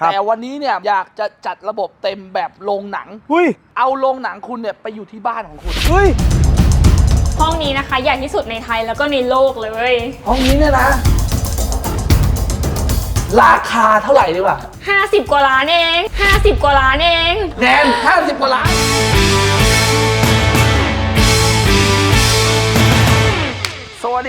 ครับแต่วันนี้เนี่ยอยากจะจัดระบบเต็มแบบโรงหนังอุ้ยเอาโรงหนังคุณเนี่ยไปอยู่ที่บ้านของคุณอุ้ยห้องนี้นะคะ ใหญ่ที่สุดในไทยแล้วก็ในโลกเลย ห้องนี้เนี่ยนะ ราคาเท่าไหร่ดีกว่า50 กว่าล้านเอง 50 กว่าล้านเอง แนน50กว่าล้าน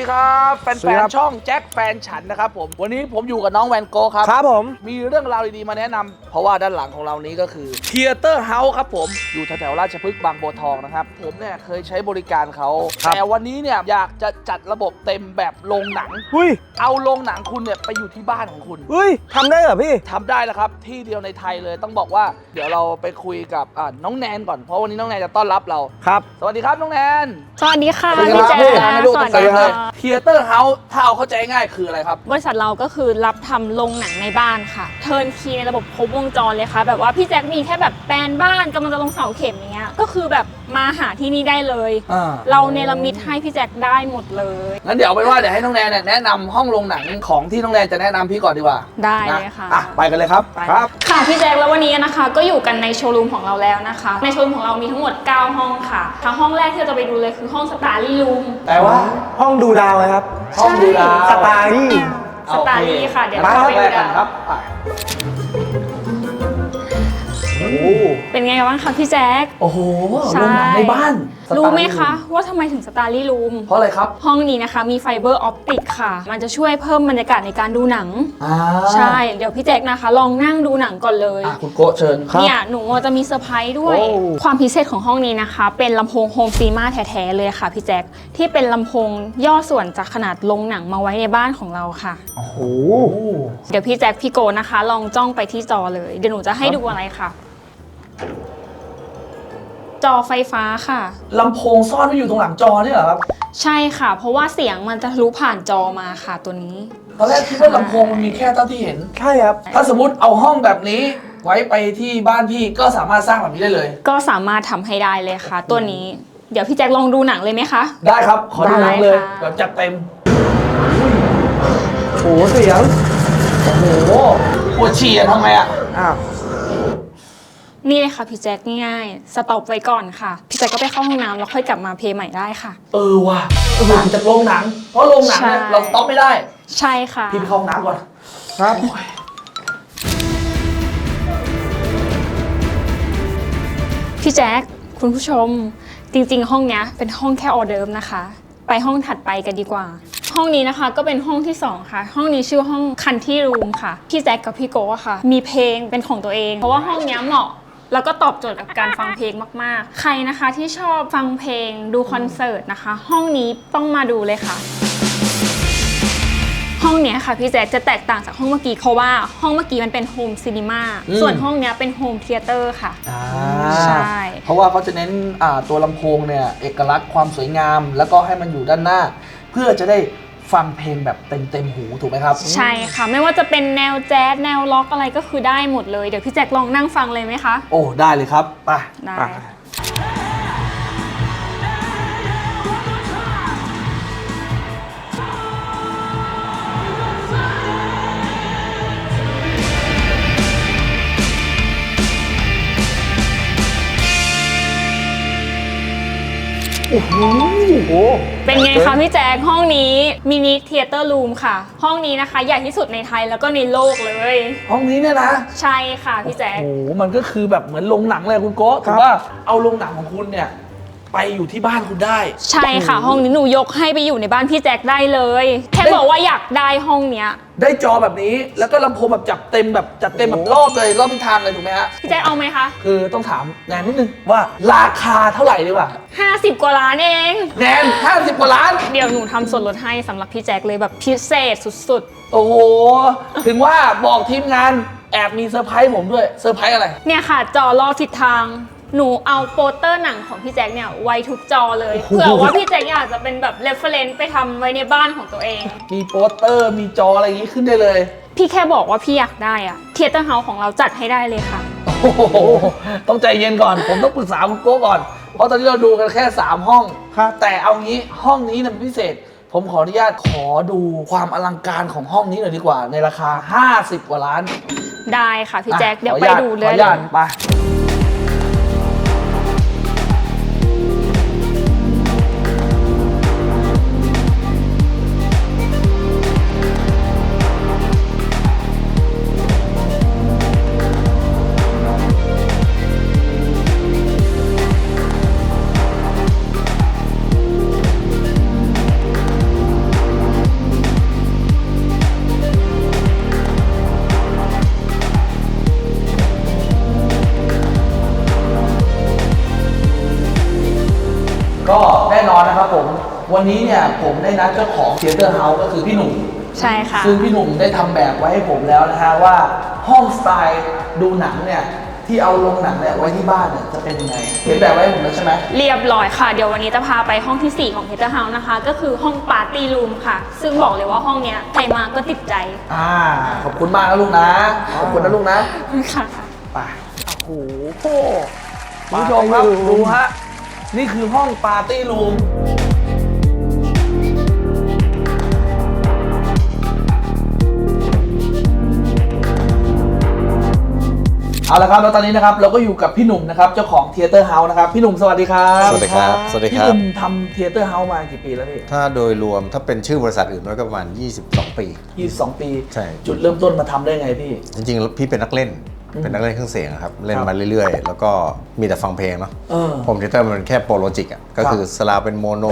ครับแฟสวัสดีครันบๆช่องแจ็คแฟนฉันนะครับผมวันนี้ผมอยู่กับน้องแวนโกะครับ ครับผม มีเรื่องราวดีๆมาแนะนำเพราะว่าด้านหลังของเรานี้ก็คือ Theater House ครับผมอยู่แถวๆราชพฤกษ์บางบัวทองนะครับ ผมเนี่ยเคยใช้บริการเขา ครับ แต่วันนี้เนี่ยอยากจะจัดระบบเต็มแบบโรงหนัง อุ้ยเอาโรงหนังคุณเนี่ยไปอยู่ที่บ้านของคุณ อุ้ยทำได้เหรอพี่ ทำได้แล้วครับ ที่เดียวในไทยเลยต้องบอกว่า เดี๋ยวเราไปคุยกับอ่าน้องแนนก่อนเพราะวันนี้น้องแนนจะต้อนรับเรา ครับ สวัสดีครับน้องแนน สวัสดีค่ะสวัสดีพี่ครับแจ๊พี่คให้ดูสตรวังสกลาดีงเลค่ะย Theater House ถ้าเอาเข้าใจง่ายคืออะไรครับ บริษัทเราก็คือรับทำโรงหนังในบ้านค่ะ เทิร์นคีในระบบครบวงจรเลยค่ะ แบบว่าพี่แจ็คมีแค่แบบแปลนบ้านกำลังจะลงเสาเข็มอย่างเงี้ย ก็คือแบบมาหาที่นี่ได้เลย อ่า เราเนรมิตให้พี่แจ็คได้หมดเลย งั้นเดี๋ยวเอาเป็นว่าเดี๋ยวให้น้องแนนเนี่ยแนะนำห้องโรงหนังของที่น้องแนนจะแนะนำพี่ก่อนดีกว่าได้นะเลยค่ะอะไปกันเลยครับไปครับ ค่ะพี่แจ็คแล้ววันนี้นะคะก็อยู่กันในโชว์รูมของเราแล้วนะคะ ในโชว์รูมของเรามีทั้งหมด 9 ห้องค่ะทางห้องแรกที่เราจะไปดูเลยคือห้องสตาร์ลี่รูม แต่ว่าห้องดูดาวเลยครับห้องดูดาวสไตล์นี่สตาร์ลี่ค่ะ เดี๋ยวมาเราห้องไปแรดูกกันกันครับไปโอ้ เป็นไงบ้างคะพี่แจ็คโอ้โหใช่โรงหนังในบ้านรู้ไหมสตาคะ ว่าทำไมถึงสตาร์ลี่รูม เพราะอะไรครับ ห้องนี้นะคะมีไฟเบอร์ออปติกค่ะ มันจะช่วยเพิ่มบรรยากาศในการดูหนังอ่าใช่ เดี๋ยวพี่แจ็คนะคะ ลองนั่งดูหนังก่อนเลยอะคุณโกะเชิญเนี่ยหนูจะมีเซอร์ไพรส์ด้วยโอ้ความพิเศษของห้องนี้นะคะ เป็นลำโพงโฮมซีมาแท้ๆเลยค่ะพี่แจ็คที่เป็นลำโพงย่อส่วนจากขนาดโรงหนังมาไว้ในบ้านของเราค่ะ โอ้โห เดี๋ยวพี่แจ็คพี่โกนะคะ ลองจ้องไปที่จอเลย เดี๋ยวหนูจะให้ดูอะไรค่ะ จอไฟฟ้าค่ะ ลำโพงซ่อนไว้อยู่ตรงหลังจอเนี่ยเหรอครับ ใช่ค่ะ เพราะว่าเสียงมันจะทะลุผ่านจอมาค่ะตัวนี้ ตอนแรกคิดว่าลำโพงมันมีแค่เท่าที่เห็น ใช่ครับ ถ้าสมมติเอาห้องแบบนี้ไว้ไปที่บ้านพี่ก็สามารถสร้างแบบนี้ได้เลย ก็สามารถทำให้ได้เลยค่ะ ตัวนี้ เดี๋ยวพี่แจ็คลองดูหนังเลยไหมคะ ได้ครับ ขอดูหนังเลย ได้ค่ะ แบบจัดเต็ม โอ้เสียง โอ้โหปวดฉี่อะทำไงอะอ้าว นี่เลยค่ะพี่แจ็คง่ายๆสต็อปไว้ก่อนค่ะ พี่แจ็คก็ไปเข้าห้องน้ำแล้วค่อยกลับมาเพลย์ใหม่ได้ค่ะ เออว่ะต่างจากโรงหนัง เพราะโรงหนังเนี่ยใช่ เราสต็อปไม่ได้ ใช่ค่ะ พี่ไปเข้าห้องน้ำก่อน ครับ พี่แจ็คคุณผู้ชม จริงๆ ห้องเนี้ยเป็นห้องแค่ออเดิร์ฟนะคะ ไปห้องถัดไปกันดีกว่า ห้องนี้นะคะก็เป็นห้องที่สองค่ะ ห้องนี้ชื่อห้องคันที่รูมค่ะ พี่แจ็คกับพี่โกะค่ะ มีเพลงเป็นของตัวเอง เพราะว่าห้องเนี้ยเหมาะ แล้วก็ตอบโจทย์กับการฟังเพลงมาก ๆ ใครนะคะที่ชอบฟังเพลงดูคอนเสิร์ตนะคะ ห้องนี้ต้องมาดูเลยค่ะ ห้องเนี้ยค่ะพี่แจ๊คจะแตกต่างจากห้องเมื่อกี้เพราะว่าห้องเมื่อกี้มันเป็นโฮมซีนีมาอืม ส่วนห้องเนี้ยเป็นโฮมเทเตอร์ค่ะ อ่าใช่ เพราะว่าเขาจะเน้นอ่าตัวลำโพงเนี่ยเอกลักษณ์ความสวยงาม แล้วก็ให้มันอยู่ด้านหน้า เพื่อจะได้ ฟังเพลงแบบเต็มเต็มๆหูถูกไหมครับ ใช่ค่ะ ไม่ว่าจะเป็นแนวแจ๊สแนวล็อกอะไรก็คือได้หมดเลย เดี๋ยวพี่แจ็คลองนั่งฟังเลยไหมคะ โอ้ ได้เลยครับไปได้ โอ้โหเป็นไงคะพี่แจ็คห้องนี้มินิเทเตอร์รูมค่ะ ห้องนี้นะคะใหญ่ที่สุดในไทยแล้วก็ในโลกเลย ห้องนี้เนี่ยนะ ใช่ค่ะพี่แจ็คโอ้โหมันก็คือแบบเหมือนโรงหนังเลยคุณโก้ครัถืบอว่าเอาโรงหนังของคุณเนี่ยไปอยู่ที่บ้านคุณได้ ใช่ค่ะ ห้องนี้หนูยกให้ไปอยู่ในบ้านพี่แจ็คได้เลย แค่บอกว่าอยากได้ห้องเนี้ย ได้จอแบบนี้ แล้วก็ลำโพงแบบจับเต็มแบบจัดเต็มแบบรอบเลยรอบทิศทางเลยถูกไหมฮะ พี่แจ็คเอาไหมคะ คือต้องถามแนนนิดนึงว่าราคาเท่าไหร่ดีกว่า50 กว่าล้านเอง แนน50กว่าล้าน เดี๋ยวหนูทำส่วนลดให้สำหรับพี่แจ็คเลยแบบพิเศษสุดโอ้โห ถึงว่าบอกทีมงานแอบมีเซอร์ไพรส์ผมด้วยเซอร์ไพรส์อะไร ๆ เนี่ยค่ะจอรอบทิศทาง หนูเอาโปสเตอร์หนังของพี่แจ็คเนี่ยไว้ทุกจอเลยโอ้โหเผื่อว่าพี่แจ็คอยากจะเป็นแบบเรฟเฟรนซ์ไปทำไว้ในบ้านของตัวเอง มีโปสเตอร์มีจออะไรอย่างงี้ขึ้นได้เลย พี่แค่บอกว่าพี่อยากได้อะเทเตอร์เฮาส์ของเราจัดให้ได้เลยค่ะ โอ้โหต้องใจเย็นก่อน ผมต้องปรึกษาคุณโก้ก่อน เพราะตอนนี้เราดูกันแค่ 3 ห้อง ครับ แต่เอางี้ห้องนี้เนี่ยเป็นพิเศษ ผมขออนุญาตขอดูความอลังการของห้องนี้หน่อยดีกว่า ในราคา 50 กว่าล้านได้ค่ะพี่แจ็คอะเดี๋ยวขอไปอนุญาตดูเลขอยอนุญาตไป วันนี้เนี่ยผมได้นัดเจ้าของเทเตอร์เฮาส์ก็คือพี่หนุ่ม ใช่ค่ะ ซึ่งพี่หนุ่มได้ทำแบบไว้ให้ผมแล้วนะฮะว่าห้องสไตล์ดูหนังเนี่ย ที่เอาลงหนังเนี่ยไว้ที่บ้านเนี่ยจะเป็นยังไงเห็นแบบไว้ให้ผมแล้วใช่ไหม เรียบร้อยค่ะ เดี๋ยววันนี้จะพาไปห้องทีสี่4 ของ h e t e r House นะคะ ก็คือห้องปาร์ตี้รูมค่ะ ซึ่งบอกเลยว่าห้องเนี้ยใครมาก็ติดใจอ่า ขอบคุณมากนะลูกนะ ขอบคุณนะลูกนะ ค่ะ ไปโอ้โหคุณผู้ชมครับ ดูฮะ นี่คือห้องปาร์ตี้รูม เอาละครับแล้วตอนนี้นะครับเราก็อยู่กับพี่หนุ่มนะครับเจ้าของเทเตอร์เฮาส์นะครับพี่หนุ่มสวัสดีครับสวัสดีครับ สวัสดีพี่ครัหบ นุ่มทำเทเตอร์เฮาส์มากี่ปีแล้วพี่ถ้าโดยรวมถ้าเป็นชื่อบริษัทอื่นน้อยก็ประมาณ 22 ปี22ปี ใช่ จุดเริ่มต้นมาทำได้ไงพี่ จริงๆแล้วพี่เป็นนักเล่น เป็นนักเล่นเครื่องเสียงอะครับเล่นมาเรื่อยๆ แล้วก็มีแต่ฟังเพลงเนาะเออผมเทเตอร์มันแค่โปรโลจิกอะก็คือสลาวเป็นโมโน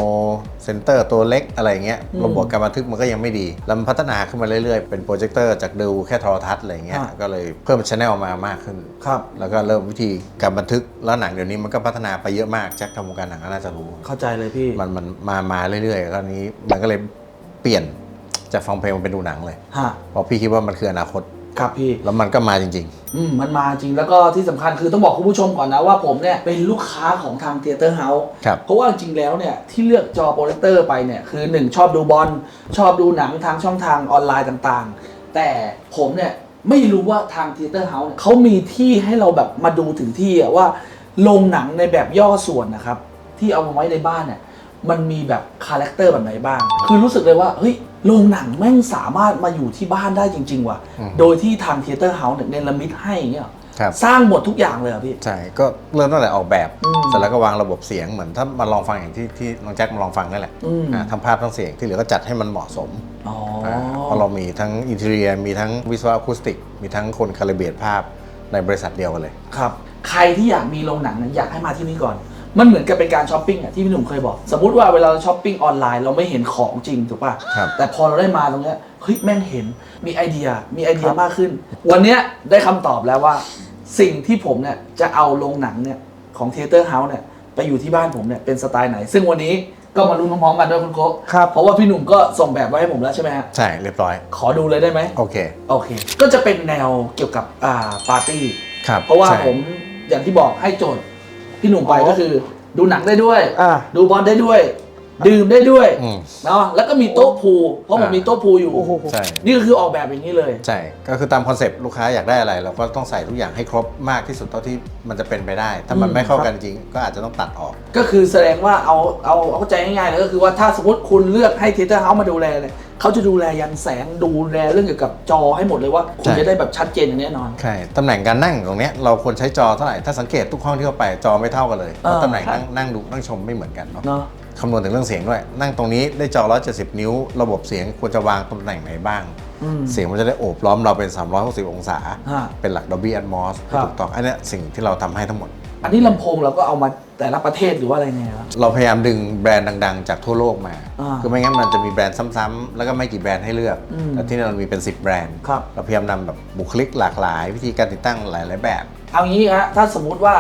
เซนเตอร์ตัวเล็กอะไรเงี้ยระบบการบันทึกมันก็ยังไม่ดี แล้วมันพัฒนาขึ้นมาเรื่อยๆ เป็นโปรเจคเตอร์จากดูแค่โทรทัศน์อะไรเงี้ยอะก็เลยเพิ่มชแนลมามากขึ้นครับแล้วก็เริ่มวิธีการบันทึกแล้วหนังเดี๋ยวนี้มันก็พัฒนาไปเยอะมากแจ็คทำวงการหนังก็น่าจะรู้เข้าใจเลยพี่มันมันมามาเรื่อยๆคราวนี้มันก็เลยเปลี่ยนจากฟังเพลงมาเป็นดูหนังเลยฮะเพราะพี่คิดว่ามันคืออนาคตครับพี่แล้วมันก็มาจริง อืมมันมาจริงแล้วก็ที่สำคัญคือต้องบอกคุณผู้ชมก่อนนะว่าผมเนี่ยเป็นลูกค้าของทางเทเตอร์เฮาส์ครับ เพราะว่าจริงๆแล้วเนี่ยที่เลือกจอโปรเจคเตอร์ไปเนี่ยคือ1ชอบดูบอลชอบดูหนังทางช่องทางออนไลน์ต่างๆ แต่ผมเนี่ยไม่รู้ว่าทางเทเตอร์เฮาส์เขามีที่ให้เราแบบมาดูถึงที่อะว่าโรงหนังในแบบย่อส่วนนะครับที่เอามาไว้ในบ้านเนี่ยมันมีแบบคาแรคเตอร์แบบไหนบ้าง คือรู้สึกเลยว่าเฮ้ย โรงหนังแม่งสามารถมาอยู่ที่บ้านได้จริง ๆ ว่ะ อืม โดยที่ทางเทเตอร์เฮาส์เนี่ยเนรมิตให้อย่างเงี้ยเหรอๆครับ สร้างหมดทุกอย่างเลยเหรอพี่ ใช่ ก็เริ่มตั้งแต่ออกแบบอืมเสร็จแล้วก็วางระบบเสียงเหมือนถ้ามาลองฟังอย่างที่ที่น้องแจ็คมาลองฟังนั่นแหละอืม อ่าทั้งภาพทั้งเสียงที่เหลือก็จัดให้มันเหมาะสมอ๋อาเพราะเรามีทั้งอินเท i รียมีทั้งวิศวะอะคูสติก มีทั้งคนคาลิเบรตภาพในบริษัทเดียวกันเลย ครับ ใครที่อยากมีโรงหนังนะอยากให้มาที่นี่ก่อน มันเหมือนกับเป็นการช้อปปิ้งอะที่พี่หนุ่มเคยบอก สมมติว่าเวลาเราช้อปปิ้งออนไลน์เราไม่เห็นของจริงถูกป่ะครับแต่พอเราได้มาตรงเนี้ยเฮ้ยแม่งเห็นมีไอเดียมีไอเดียมากขึ้น วันเนี้ยได้คำตอบแล้วว่า สิ่งที่ผมเนี่ยจะเอาโรงหนังเนี่ยของเทเตอร์เฮาส์เนี่ยไปอยู่ที่บ้านผมเนี่ยเป็นสไตล์ไหน ซึ่งวันนี้ก็มารู้พร้อมๆกันด้วยคุณโกะครับ เพราะว่าพี่หนุ่มก็ส่งแบบไว้ให้ผมแล้วใช่ไหมฮะใช่เรียบร้อย ขอดูเลยได้ไหมโอเค โอเค ก็จะเป็นแนวเกี่ยวกับอ่าปาร์ตี้ ครับเพราะว่าใช่ ผมอย่างที่บอกให้โจทย์ พี่หนุ่มไปอ๋อก็คือ ดูหนังได้ด้วย อ่า ดูบอลได้ด้วย ดื่มได้ด้วยอืมเนาะแล้วก็มีโต๊ะพูลเพราะผมอ่ามีมีโต๊ะพูลอยู่ โอ้โห ใช่นี่ก็คือออกแบบอย่างนี้เลย ใช่ก็คือตามคอนเซปต์ลูกค้าอยากได้อะไร เราก็ต้องใส่ทุกอย่างให้ครบมากที่สุดเท่าที่มันจะเป็นไปได้ ถ้ามันอืมไม่เข้ากันจริงก็อาจจะต้องตัดออก ก็คือแสดงว่าเอาเอาเอาเข้าใจง่ายๆเลยก็คือว่าถ้าสมมติคุณเลือกให้เทเตอร์เฮาส์มาดูแลเลย เขาจะดูแลยันแสงดูแลเรื่องเกี่ยวกับจอให้หมดเลยว่าคุณใช่จะได้แบบชัดเจนอย่างแน่นอน ใช่ ตำแหน่งการนั่งตรงเนี้ยเราควรใช้จอเท่าไหร่ ถ้าสังเกตทุกห้องที่เข้าไปจอไม่เท่ากันเลยเพราะเออตำแหน่งใช่นั่งนั่งดูนั่งชมไม่เหมือนกันเนาะเนาะ คำนวณถึงเรื่องเสียงด้วย นั่งตรงนี้ได้จอ 170 นิ้ว ระบบเสียงควรจะวางตำแหน่งไหนบ้าง อืม เสียงมันจะได้โอบล้อมเราเป็น 360 องศา ฮะเป็นหลัก Dolby Atmos ครับ ถูกต้อง อันเนี้ยสิ่งที่เราทำให้ทั้งหมด อันนี้ลำโพงเราก็เอามาแต่ละประเทศหรือว่าอะไรเนี่ยครับ เราพยายามดึงแบรนด์ดัง ๆ จากทั่วโลกมา อ่าคือไม่งั้นมันจะมีแบรนด์ซ้ำๆแล้วก็ไม่กี่แบรนด์ให้เลือก อืมแต่ที่นี่เรามีเป็น 10 แบรนด์ ครับ เราพยายามนำแบบบุคลิกหลากหลาย วิธีการติดตั้งหลายๆแบบ เอางี้ฮะถ้าสมมุติว่า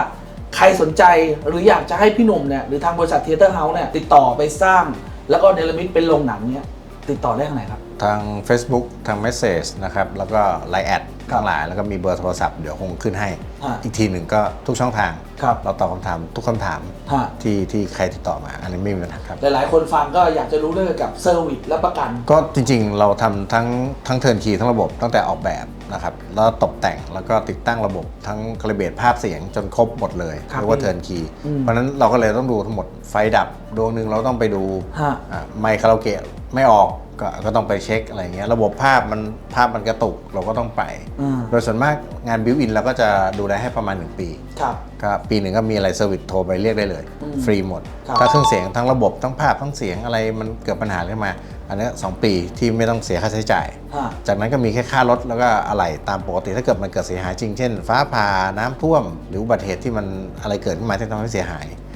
ใครสนใจหรืออยากจะให้พี่หนุ่มเนี่ยหรือทางบริษัทเทเตอร์เฮาส์เนี่ยติดต่อไปสร้าง แล้วก็เนรมิตเป็นโรงหนังเนี่ย ติดต่อได้ทางไหนครับ ทาง Facebook ทาง Message นะครับ แล้วก็ Line แอดครับทั้งหลาย แล้วก็มีเบอร์โทรศัพท์เดี๋ยวคงขึ้นให้ อ่าอีกทีหนึ่งก็ทุกช่องทาง ครับ เราตอบคำถามทุกคำถามฮะที่ที่ใครติดต่อมา อันนี้ไม่มีปัญหาครับ หลายๆ คนฟังก็อยากจะรู้เรื่องเกี่ยวกับเซอร์วิสและประกัน ก็จริงๆ เราทำทั้งทั้งเทิร์นคีทั้งระบบตั้งแต่ออกแบบนะครับ แล้วตกแต่งแล้วก็ติดตั้งระบบทั้งคาลิเบรตภาพเสียงจนครบหมดเลยครับเรียกว่าพี่เทิร์นคีอืมเพราะฉะนั้นเราก็เลยต้องดูทั้งหมดไฟดับดวงหนึ่งเราต้องไปดูฮะ อ่าไมค์คาราโอเกะ ไม่ออกก็ก็ต้องไปเช็คอะไรเงี้ยระบบภาพมันภาพมันกระตุกเราก็ต้องไป อืมโดยส่วนมากงานบิวอินเราก็จะดูแลให้ประมาณ 1 ปี ครับ ก็ปีหนึ่งก็มีอะไรเซอร์วิสโทรไปเรียกได้เลย อืมฟรีหมด ครับ ถ้าเครื่องเสียงทั้งระบบทั้งภาพทั้งเสียงอะไรมันเกิดปัญหาขึ้นมา อันนี้สองปีที่ไม่ต้องเสียค่าใช้จ่ายอ่าจากนั้นก็มีแค่ค่ารถแล้วก็อะไหล่ตามปกติถ้าเกิดมันเกิดเสียหายจริง เช่น ฟ้าผ่าน้ำท่วม หรืออุบัติเหตุที่มันอะไรเกิดขึ้นมาที่ทำให้เสียหายอ่า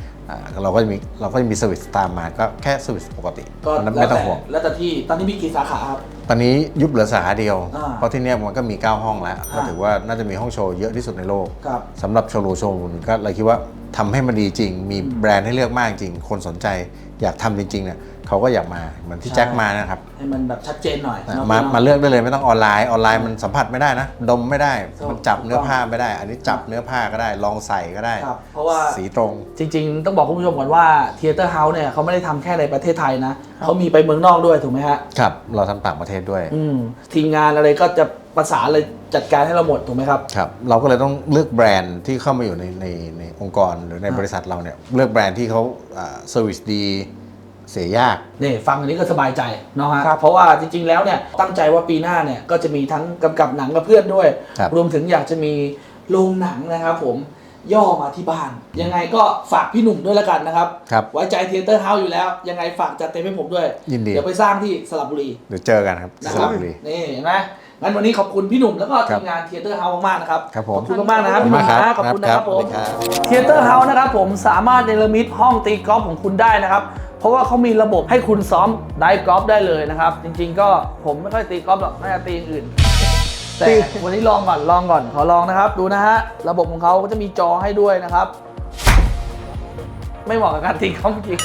เราก็จะมีเราก็จะมีเซอร์วิสตามมาก็แค่เซอร์วิสปกติก็เพราะฉะนั้นแล้วไม่ต้องแต่ห่วงแล้วแต่ที่ตอนนี้มีกี่สาขาครับ ตอนนี้ยุบเหลือสาขาเดียวอ่าเพราะที่เนี่ยมันก็มี 9 ห้องแล้ว ก็อ่าถือว่าน่าจะมีห้องโชว์เยอะที่สุดในโลกครับสำหรับโชว์รูมโชว์รูมก็เลยคิดว่าทำให้มันดีจริง มีแบรนด์ให้เลือกมากจริง คนสนใจ อยากทำจริงๆเนี่ยเขาก็อยากมาเหมือนที่ใช่แจ็คมานะครับให้มันแบบชัดเจนหน่อยเนอะมาพี่มาเนอะเลือกได้เลยไม่ต้องออนไลน์ออนไลน์มันสัมผัสไม่ได้นะ ดมไม่ได้ถูกมันจับเนื้อถูกต้องผ้าไม่ได้ อันนี้จับเนื้อผ้าก็ได้ลองใส่ก็ได้ครับเพราะว่าสีตรงจริง ๆ ต้องบอกคุณผู้ชมก่อนว่า Theater House เนี่ยเขาไม่ได้ทำแค่ในประเทศไทยนะเขามีไปเมืองนอกด้วยถูกไหมฮะครับเราทำต่างประเทศด้วยอืมทีมงานอะไรก็จะประสานเลยจัดการให้เราหมดถูกไหมครับครับ เราก็เลยต้องเลือกแบรนด์ที่เข้ามาอยู่ในในในองค์กรหรือในครับบริษัทเราเนี่ยเลือกแบรนด์ที่เขาเซอร์วิสดี เสียยากนี่ฟังอันนี้ก็สบายใจเนาะฮะเพราะว่าจริง ๆ แล้วเนี่ยตั้งใจว่าปีหน้าเนี่ยก็จะมีทั้งกำกับหนังกับเพื่อนด้วยครับรวมถึงอยากจะมีโรงหนังนะครับผมย่อมาที่บ้าน ยังไงก็ฝากพี่หนุ่มด้วยละกันนะครับครับไว้ใจเทเตอร์เฮาส์อยู่แล้ว ยังไงฝากจัดเต็มให้ผมด้วย ยินดี เดี๋ยวไปสร้างที่สระบุรี เดี๋ยวเจอกันครับที่นะสครัระบบุรี นี่เห็นไหมงั้นวันนี้ขอบคุณพี่หนุ่มแล้วก็ครัทีบมงานเทเตอร์เฮาส์มากๆนะครับครับผมขอบคุณมากๆนะครับขอบคุพี่หณนุ่มากมครับนะขอบคุณนะครับครับผมสวัสดีครับเทเตอร์เฮาส์นะครับผมสามารถเนรมิตห้องตีกอล์ฟของคุณได้นะครับ เพราะว่าเขามีระบบให้คุณซ้อมได้กอล์ฟได้เลยนะครับ จริง ๆ ก็ผมไม่ค่อยตีกอล์ฟหรอกน่าจะตีอย่างอื่น แต่วันนี้ลองก่อนลองก่อนขอลองนะครับ ดูนะฮะระบบของเขาก็จะมีจอให้ด้วยนะครับ ไม่เหมาะกับการตีกอล์ฟจริง